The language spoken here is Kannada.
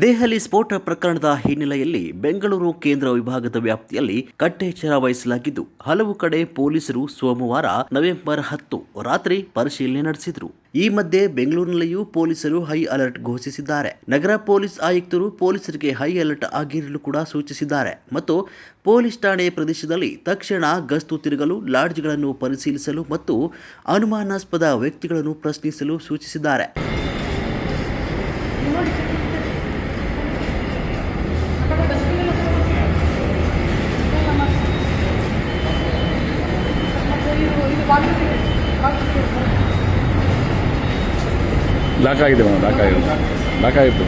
ದೆಹಲಿ ಸ್ಫೋಟ ಪ್ರಕರಣದ ಹಿನ್ನೆಲೆಯಲ್ಲಿ ಬೆಂಗಳೂರು ಕೇಂದ್ರ ವಿಭಾಗದ ವ್ಯಾಪ್ತಿಯಲ್ಲಿ ಕಟ್ಟೆಚ್ಚರ ವಹಿಸಲಾಗಿದ್ದು, ಹಲವು ಕಡೆ ಪೊಲೀಸರು ಸೋಮವಾರ ನವೆಂಬರ್ ಹತ್ತು ರಾತ್ರಿ ಪರಿಶೀಲನೆ ನಡೆಸಿದರು. ಈ ಮಧ್ಯೆ ಬೆಂಗಳೂರಿನಲ್ಲಿಯೂ ಪೊಲೀಸರು ಹೈ ಅಲರ್ಟ್ ಘೋಷಿಸಿದ್ದಾರೆ. ನಗರ ಪೊಲೀಸ್ ಆಯುಕ್ತರು ಪೊಲೀಸರಿಗೆ ಹೈ ಅಲರ್ಟ್ ಆಗಿರಲು ಕೂಡ ಸೂಚಿಸಿದ್ದಾರೆ ಮತ್ತು ಪೊಲೀಸ್ ಠಾಣೆ ಪ್ರದೇಶದಲ್ಲಿ ತಕ್ಷಣ ಗಸ್ತು ತಿರುಗಲು, ಲಾಡ್ಜ್ಗಳನ್ನು ಪರಿಶೀಲಿಸಲು ಮತ್ತು ಅನುಮಾನಾಸ್ಪದ ವ್ಯಕ್ತಿಗಳನ್ನು ಪ್ರಶ್ನಿಸಲು ಸೂಚಿಸಿದ್ದಾರೆ. ಲಾಕ್ ಆಗಿದೆ ಮೇಡಮ್ ಲಾಕ್ ಆಗಿದೆ. ಲಾಕ್ ಆಗಿತ್ತು